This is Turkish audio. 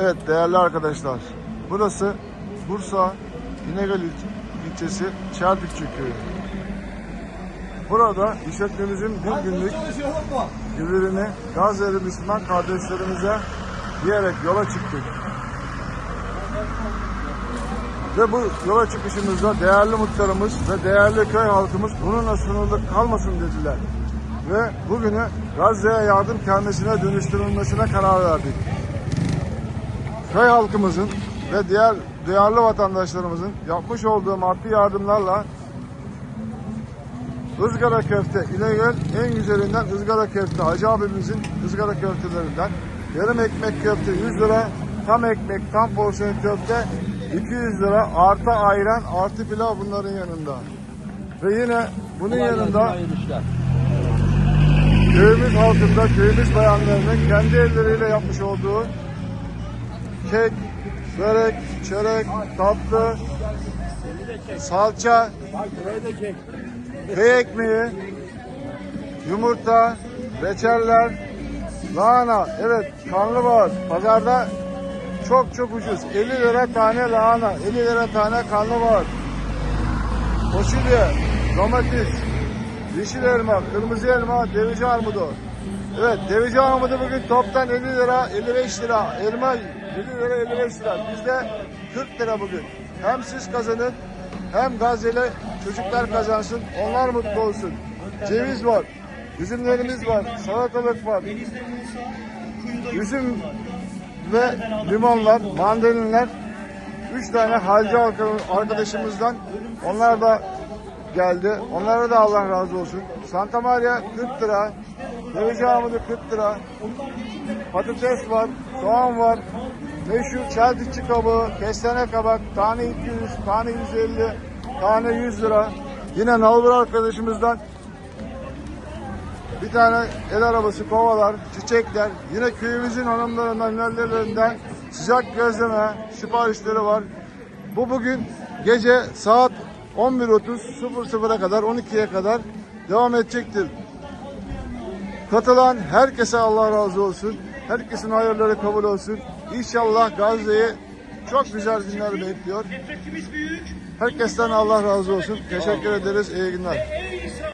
Evet değerli arkadaşlar. Burası Bursa İnegöl il- ilçesi Çeltikçi köyü. Burada işletmemizin bir günlük gelirini Gazze'li Müslüman kardeşlerimize diyerek yola çıktık. Ve bu yola çıkışımızda değerli muhtarımız ve değerli köy halkımız bununla sınırlı kalmasın dediler. Ve bugünü Gazze'ye yardım kermesine dönüştürülmesine karar verdik. Köy halkımızın ve diğer duyarlı vatandaşlarımızın yapmış olduğu maddi yardımlarla ızgara köfte İnegöl en güzelinden ızgara köfte Hacı abimizin ızgara köftelerinden. Yarım ekmek köfte 100 lira tam ekmek tam porsiyon köfte 200 lira artı ayran artı pilav bunların yanında. Ve yine bunun yanında köyümüz halkında köyümüz bayanlarının kendi elleriyle yapmış olduğu kek, börek, çörek, tatlı, salça, köy ekmeği, yumurta, reçeller, lahana. Evet karnabahar. Pazarda çok çok ucuz. 50 lira tane lahana, 50 lira tane karnabahar. Fasulye, domates, yeşil elma, kırmızı elma, devici armudu. Evet, devici armudu bugün toptan 50 lira, 55 lira. Elma 50 lira, 55 lira. Bizde 40 lira bugün. Hem siz kazanın, hem Gazze'li çocuklar kazansın, onlar mutlu olsun. Ceviz var, üzümlerimiz var, salatalık var, üzüm ve limonlar, mandalinler. Üç tane arka- arkadaşımızdan onlar da geldi. Onlara da Allah razı olsun. Santa Maria 40 lira. Devici Ahmet'e 40 lira. Patates var, soğan var. Meşhur çeltikçi kabuğu, kestane kabak, tane 200, tane 150, tane 100 lira. Yine nalbur arkadaşımızdan bir tane el arabası, kovalar, çiçekler. Yine köyümüzün hanımlarından, annelerinden sıcak gözleme siparişleri var. Bu bugün gece saat 11.30 00'a kadar 12'ye kadar devam edecektir. Katılan herkese Allah razı olsun. Herkesin hayırları kabul olsun. İnşallah Gazze'yi çok güzel günler bekliyor. Herkesten Allah razı olsun. Teşekkür ederiz. İyi günler.